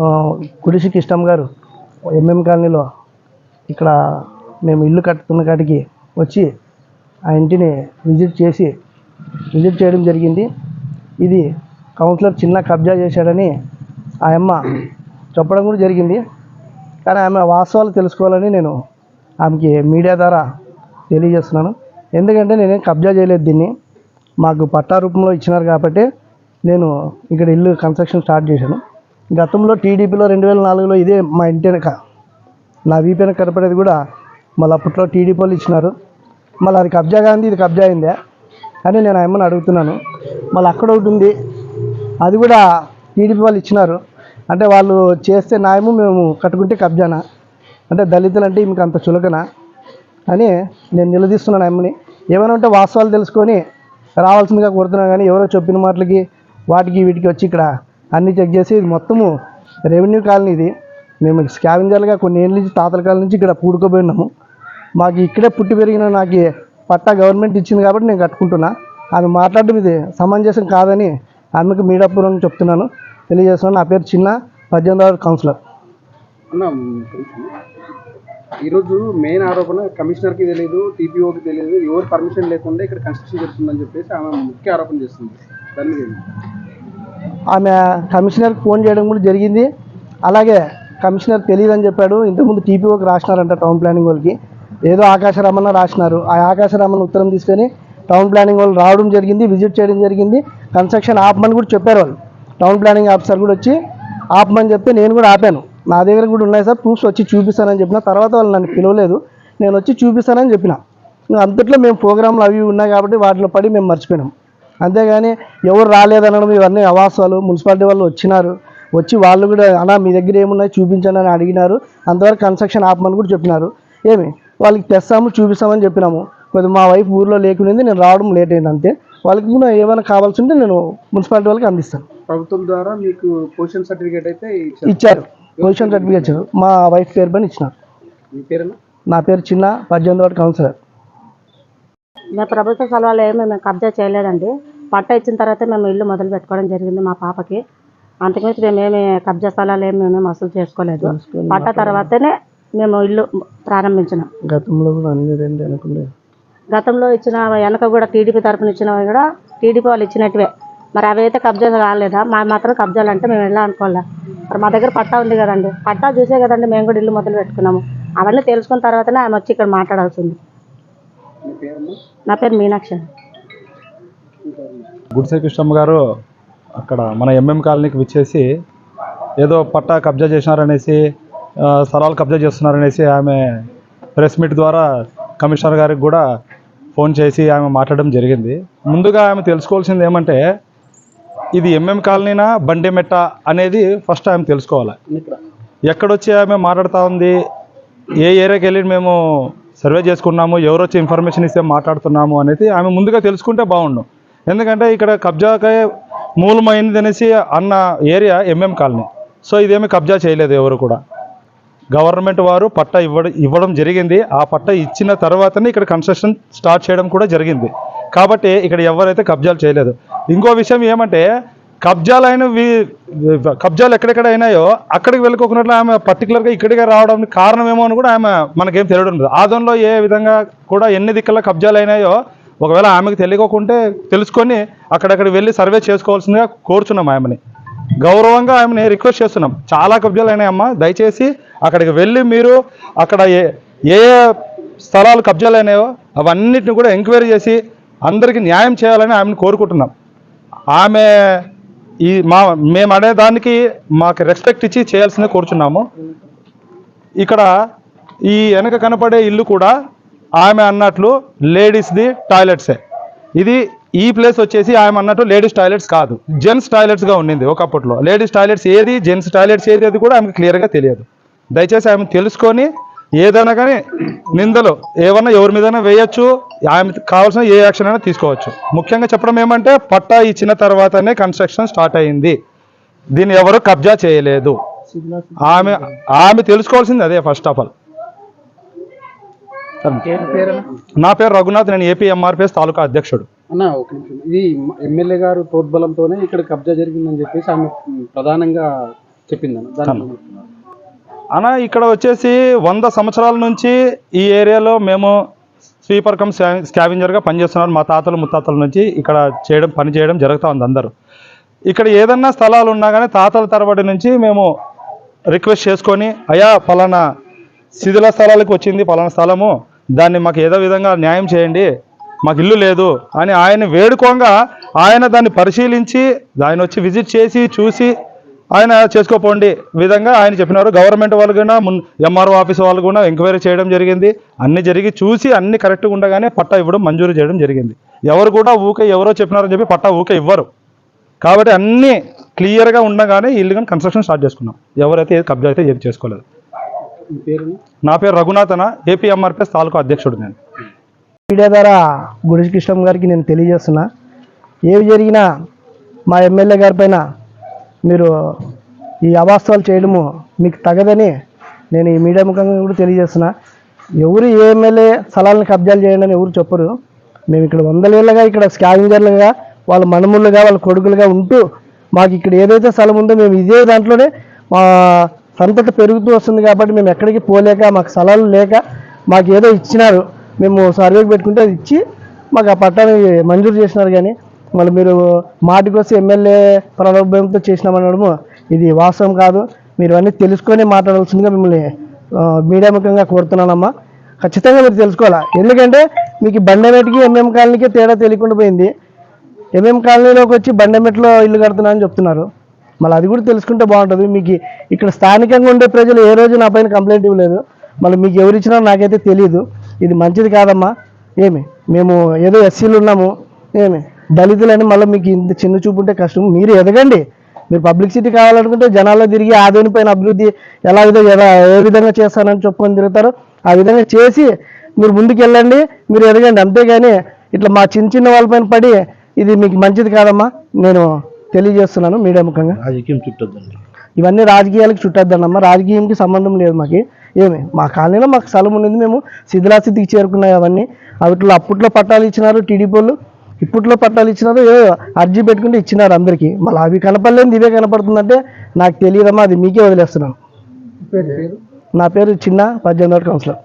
ఆ, కిష్టం గారు ఎంఎం కాలనీలో ఇక్కడ మేము ఇల్లు కట్టుకున్న కాడికి వచ్చి ఆ ఇంటిని విజిట్ చేసి విజిట్ చేయడం జరిగింది. ఇది కౌన్సిలర్ చిన్న కబ్జా చేశాడని ఆ అమ్మ చెప్పడం కూడా జరిగింది. కానీ ఆమె వాస్తవాలు తెలుసుకోవాలని నేను ఆమెకి మీడియా ద్వారా తెలియజేస్తున్నాను. ఎందుకంటే నేనేం కబ్జా చేయలేదు దీన్ని. మాకు పట్టా రూపంలో ఇచ్చినారు కాబట్టి నేను ఇక్కడ ఇల్లు కన్స్ట్రక్షన్ స్టార్ట్ చేశాను. గతంలో టీడీపీలో రెండు వేల నాలుగులో ఇదే మా ఇంటి వెనక నా వీపీ వెనక కనపడేది కూడా మళ్ళీ అప్పట్లో టీడీపీ వాళ్ళు ఇచ్చినారు. మళ్ళీ అది కబ్జా కాంది ఇది కబ్జా అయిందే అని నేను అమ్మని అడుగుతున్నాను. మళ్ళీ అక్కడ ఒకటి ఉంది. అది కూడా టీడీపీ వాళ్ళు ఇచ్చినారు. అంటే వాళ్ళు చేస్తే న్యాయము మేము కట్టుకుంటే కబ్జానా? అంటే దళితులు అంటే మీకు అంత చులకనా? అని నేను నిలదీస్తున్నాను అమ్మని. ఏమైనా ఉంటే వాస్తవాలు తెలుసుకొని రావాల్సిందిగా కోరుతున్నాను. కానీ ఎవరో చెప్పిన మాటలకి వాటికి వీటికి వచ్చి ఇక్కడ అన్ని చెక్ చేసి ఇది మొత్తము రెవెన్యూ కాలనీ ఇది. మేము స్కావెంజర్లుగా కొన్ని ఏళ్ళ నుంచి తాతల కాలం నుంచి ఇక్కడ పూడుకోబోయినాము. మాకు ఇక్కడే పుట్టి పెరిగిన నాకు పట్టా గవర్నమెంట్ ఇచ్చింది కాబట్టి నేను కట్టుకుంటున్నా. ఆమె మాట్లాడడం ఇది సమంజసం కాదని ఆమెకు మీడాపురం చెప్తున్నాను. తెలియజేస్తున్నాను. నా పేరు చిన్న పద్దెనిమిదవ కౌన్సిలర్. ఈరోజు మెయిన్ ఆరోపణ కమిషనర్కి తెలియదు టీపీఓకి తెలియదు ఎవరు పర్మిషన్ లేకుండా ఇక్కడ కన్స్ట్రక్షన్ జరుగుతుందని చెప్పేసి ఆమె ముఖ్య ఆరోపణ చేస్తుంది. ఆమె కమిషనర్కి ఫోన్ చేయడం కూడా జరిగింది. అలాగే కమిషనర్ తెలియదని చెప్పాడు. ఇంతకుముందు టీపీఓకి రాసినారంట టౌన్ ప్లానింగ్ వాళ్ళకి. ఏదో ఆకాశరామన్న రాసినారు. ఆ ఆకాశరామన్న ఉత్తరం తీసుకొని టౌన్ ప్లానింగ్ వాళ్ళు రావడం జరిగింది విజిట్ చేయడం జరిగింది. కన్స్ట్రక్షన్ ఆపమని కూడా చెప్పారు వాళ్ళు. టౌన్ ప్లానింగ్ ఆఫీసర్ కూడా వచ్చి ఆపమని చెప్తే నేను కూడా ఆపాను. నా దగ్గర కూడా ఉన్నాయి సార్ ప్రూఫ్స్ వచ్చి చూపిస్తానని చెప్పిన. తర్వాత వాళ్ళు నన్ను పిలవలేదు. నేను వచ్చి చూపిస్తానని చెప్పిన. అంతట్లో మేము ప్రోగ్రాంలు అవి ఉన్నాయి కాబట్టి వాటిలో పడి మేము మర్చిపోయినాం. అంతేగాని ఎవరు రాలేదనడం ఇవన్నీ అవాసాలు మున్సిపాలిటీ వాళ్ళు వచ్చినారు. వచ్చి వాళ్ళు కూడా అన్నా మీ దగ్గర ఏమున్నాయి చూపించండి అని అడిగినారు. అంతవరకు కన్స్ట్రక్షన్ ఆపమని కూడా చెప్పినారు. ఏమి? వాళ్ళకి తెస్తాము చూపిస్తామని చెప్పినాము. కొద్దిగా మా వైఫ్ ఊర్లో లేకునేది నేను రావడం లేట్ అయింది అంతే. వాళ్ళకి కూడా ఏమైనా కావాల్సి ఉంటే నేను మున్సిపాలిటీ వాళ్ళకి అందిస్తాను. ప్రభుత్వం ద్వారా మీకు పొజిషన్ సర్టిఫికేట్ అయితే ఇచ్చారు. పొజిషన్ సర్టిఫికేట్ ఇచ్చారు. మా వైఫ్ పేరు పైన ఇచ్చినారు. నా పేరు చిన్న పద్దెనిమిది వాటి కౌన్సిలర్. మేము ప్రభుత్వ స్థలాలు ఏమి మేము కబ్జా చేయలేదండి. పట్ట ఇచ్చిన తర్వాత మేము ఇల్లు మొదలు పెట్టుకోవడం జరిగింది మా పాపకి. అంతకుమించి మేము ఏమి కబ్జా స్థలాలు ఏమి మేము వసూలు చేసుకోలేదు. పట్ట తర్వాతనే మేము ఇల్లు ప్రారంభించినాం. గతంలో కూడా అన్ని గతంలో ఇచ్చిన వెనక కూడా టీడీపీ తరఫున ఇచ్చినవి కూడా టీడీపీ వాళ్ళు ఇచ్చినట్టువే. మరి అవి అయితే కబ్జా కాలేదా? మా మాత్రం కబ్జాలు అంటే మేము ఎలా అనుకోలే మరి మా దగ్గర పట్టా ఉంది కదండి. పట్టా చూసే కదండి మేము కూడా ఇల్లు మొదలు పెట్టుకున్నాము. అవన్నీ తెలుసుకున్న తర్వాతనే ఆమె వచ్చి ఇక్కడ మాట్లాడాల్సింది. నా పేరు మీనాక్షి. గుడిసె కృష్ణమ్మ గారు అక్కడ మన ఎంఎం కాలనీకి విచ్చేసి ఏదో పట్టా కబ్జా చేసినారనేసి స్థలాలు కబ్జా చేస్తున్నారనేసి ఆమె ప్రెస్ మీట్ ద్వారా కమిషనర్ గారికి కూడా ఫోన్ చేసి ఆమె మాట్లాడడం జరిగింది. ముందుగా ఆమె తెలుసుకోవాల్సింది ఏమంటే ఇది ఎంఎం కాలనీనా బండిమెట్ట అనేది ఫస్ట్ ఆమె తెలుసుకోవాలి? ఎక్కడొచ్చి ఆమె మాట్లాడుతూ ఉంది? ఏ ఏరియాకి వెళ్ళి మేము సర్వే చేసుకున్నాము ఎవరు వచ్చి ఇన్ఫర్మేషన్ ఇస్తే మాట్లాడుతున్నాము అనేది ఆమె ముందుగా తెలుసుకుంటే బాగుండు. ఎందుకంటే ఇక్కడ కబ్జాకే మూలమైంది అనేసి అన్న ఏరియా ఎంఎం కాలనీ. సో ఇదేమి కబ్జా చేయలేదు ఎవరు కూడా. గవర్నమెంట్ వారు పట్టా ఇవ్వడం ఇవ్వడం జరిగింది. ఆ పట్టా ఇచ్చిన తర్వాతనే ఇక్కడ కన్స్ట్రక్షన్ స్టార్ట్ చేయడం కూడా జరిగింది. కాబట్టి ఇక్కడ ఎవరైతే కబ్జాలు చేయలేదు. ఇంకో విషయం ఏమంటే కబ్జాలు అయిన కబ్జాలు ఎక్కడెక్కడ అయినాయో అక్కడికి వెళ్ళుకోకున్నట్లు ఆమె పర్టికులర్గా ఇక్కడికే రావడానికి కారణం ఏమో అని కూడా ఆమె మనకేం తెలియడం లేదు. ఆదంలో ఏ విధంగా కూడా ఎన్ని దిక్కుల కబ్జాలు అయినాయో ఒకవేళ ఆమెకు తెలియకోకుంటే తెలుసుకొని అక్కడక్కడ వెళ్ళి సర్వే చేసుకోవాల్సిందిగా కోరుచున్నాం ఆమెని. గౌరవంగా ఆమెని రిక్వెస్ట్ చేస్తున్నాం. చాలా కబ్జాలు అయినాయమ్మా దయచేసి అక్కడికి వెళ్ళి మీరు అక్కడ ఏ ఏ స్థలాలు కబ్జాలు అయినాయో అవన్నిటిని కూడా ఎంక్వైరీ చేసి అందరికీ న్యాయం చేయాలని ఆమెను కోరుకుంటున్నాం. ఆమె ఈ మా మేము అనేదానికి మాకు రెస్పెక్ట్ ఇచ్చి చేయాల్సిందే కోరుచున్నాము. ఇక్కడ ఈ వెనక కనపడే ఇల్లు కూడా ఆమె అన్నట్లు లేడీస్ది టాయిలెట్సే ఇది ఈ ప్లేస్ వచ్చేసి ఆమె అన్నట్టు లేడీస్ టాయిలెట్స్ కాదు. జెంట్స్ టాయిలెట్స్గా ఉండింది ఒకప్పట్లో. లేడీస్ టాయిలెట్స్ ఏది జెంట్స్ టాయిలెట్స్ ఏది అది కూడా ఆమెకు క్లియర్గా తెలియదు. దయచేసి ఆమె తెలుసుకొని ఏదైనా కానీ నిందలు ఏమన్నా ఎవరి మీదైనా వేయచ్చు ఆమె కావాల్సిన ఏ యాక్షన్ అయినా తీసుకోవచ్చు. ముఖ్యంగా చెప్పడం ఏమంటే పట్టా ఇచ్చిన తర్వాతనే కన్స్ట్రక్షన్ స్టార్ట్ అయింది. దీన్ని ఎవరు కబ్జా చేయలేదు. ఆమె ఆమె తెలుసుకోవాల్సింది అదే ఫస్ట్ ఆఫ్ ఆల్. నా పేరు రఘునాథ్ నేను ఏపీ ఎంఆర్పిఎస్ తాలూకా అధ్యక్షుడు. అన్న ఒక నిమిషం. ఇది ఎమ్మెల్యే గారు ప్రోద్బలంతోనే ఇక్కడ కబ్జా జరిగిందని చెప్పేసి ఆమె ప్రధానంగా చెప్పిందన్న. దాని అనా ఇక్కడ వచ్చేసి వంద సంవత్సరాల నుంచి ఈ ఏరియాలో మేము స్వీపర్ కమ్ స్కావెంజర్గా పనిచేస్తున్నారు. మా తాతలు ముత్తాతల నుంచి ఇక్కడ చేయడం పని చేయడం జరుగుతూ ఉంది అందరూ. ఇక్కడ ఏదన్నా స్థలాలు ఉన్నా కానీ తాతల తరబడి నుంచి మేము రిక్వెస్ట్ చేసుకొని అయా ఫలానా శిథిల స్థలాలకు వచ్చింది ఫలానా స్థలము దాన్ని మాకు ఏదో విధంగా న్యాయం చేయండి మాకు ఇల్లు లేదు అని ఆయన వేడుకోగా ఆయన దాన్ని పరిశీలించి ఆయన వచ్చి విజిట్ చేసి చూసి ఆయన చేసుకోపోండి. విధంగా ఆయన చెప్పినారు. గవర్నమెంట్ వాళ్ళు కూడా మున్ ఎంఆర్ఓ ఆఫీస్ వాళ్ళు కూడా ఎంక్వైరీ చేయడం జరిగింది. అన్ని జరిగి చూసి అన్ని కరెక్ట్గా ఉండగానే పట్టా ఇవ్వడం మంజూరు చేయడం జరిగింది. ఎవరు కూడా ఊకే ఎవరో చెప్పినారని చెప్పి పట్టా ఊకే ఇవ్వరు. కాబట్టి అన్నీ క్లియర్గా ఉండగానే ఇల్లు కానీ కన్స్ట్రక్షన్ స్టార్ట్ చేసుకున్నాం. ఎవరైతే ఏది కబ్జా అయితే ఏది చేసుకోలేదు. నా పేరు రఘునాథన. ఏపీఎంఆర్పిఎస్ తాలూకా అధ్యక్షుడు నేను. మీడియా ద్వారా గుడిసి కృష్ణ గారికి నేను తెలియజేస్తున్నా. ఏవి జరిగినా మా ఎమ్మెల్యే గారి పైన మీరు ఈ అవాస్తవాలు చేయడము మీకు తగదని నేను ఈ మీడియా ముఖంగా కూడా తెలియజేస్తున్నా. ఎవరు ఏ ఎమ్మెల్యే స్థలాలను కబ్జాలు చేయండి అని ఎవరు చెప్పరు. మేము ఇక్కడ వందలేళ్ళగా ఇక్కడ స్కావెంజర్లుగా వాళ్ళ మనుములుగా వాళ్ళ కొడుకులుగా ఉంటూ మాకు ఇక్కడ ఏదైతే స్థలం ఉందో మేము ఇదే దాంట్లోనే మా సంతత పెరుగుతూ వస్తుంది కాబట్టి మేము ఎక్కడికి పోలేక మాకు స్థలాలు లేక మాకు ఏదో ఇచ్చినారు. మేము సర్వేకి పెట్టుకుంటే అది ఇచ్చి మాకు ఆ పట్టాన్ని మంజూరు చేసినారు కానీ మళ్ళీ మీరు మాటికొస్తే ఎమ్మెల్యే ప్రలోభంతో చేసినామనడము ఇది వాస్తవం కాదు. మీరు అన్నీ తెలుసుకొని మాట్లాడాల్సిందిగా మిమ్మల్ని మీడియా ముఖ్యంగా కోరుతున్నానమ్మా. ఖచ్చితంగా మీరు తెలుసుకోవాలా? ఎందుకంటే మీకు బండమెట్కి ఎంఎం కాలనీకి తేడా తెలియకుండా పోయింది. ఎంఎం కాలనీలోకి వచ్చి బండమెట్లో ఇల్లు కడుతున్నా అని చెప్తున్నారు. మళ్ళీ అది కూడా తెలుసుకుంటే బాగుంటుంది. మీకు ఇక్కడ స్థానికంగా ఉండే ప్రజలు ఏ రోజు నా పైన కంప్లైంట్ ఇవ్వలేదు. మళ్ళీ మీకు ఎవరు ఇచ్చినా నాకైతే తెలియదు ఇది మంచిది కాదమ్మా. ఏమి? మేము ఏదో ఎస్సీలు ఉన్నాము. ఏమి? దళితులని మళ్ళీ మీకు ఇంత చిన్న చూపు ఉంటే కష్టం. మీరు ఎదగండి. మీరు పబ్లిసిటీ కావాలనుకుంటే జనాల్లో తిరిగి ఆదోని పైన అభివృద్ధి ఎలా ఎలా ఏ విధంగా చేస్తానని చెప్పుకొని తిరుగుతారో. ఆ విధంగా చేసి మీరు ముందుకు వెళ్ళండి మీరు ఎదగండి. అంతేగాని ఇట్లా మా చిన్న చిన్న వాళ్ళపైన పడి ఇది మీకు మంచిది కాదమ్మా. నేను తెలియజేస్తున్నాను మీడియా ముఖంగా. రాజకీయం చుట్టొద్దండి. ఇవన్నీ రాజకీయాలకు చుట్టద్దన్నమ్మా. రాజకీయంకి సంబంధం లేదు మాకు. ఏమి? మా కాలనీలో మాకు స్థలం ఉండేది మేము శిథిలాస్థితికి చేరుకున్నాయి అవన్నీ. అవిట్లో అప్పట్లో పట్టాలు ఇచ్చినారు టీడీపీ వాళ్ళు. ఇప్పట్లో పట్టాలు ఇచ్చినారు ఏదో అర్జీ పెట్టుకుంటే ఇచ్చినారు అందరికీ. మళ్ళీ అవి కనపడలేదు ఇవే కనపడుతుందంటే నాకు తెలియదమ్మా అది మీకే వదిలేస్తున్నాను. నా పేరు చిన్న పద్దెనిమిది కౌన్సిలర్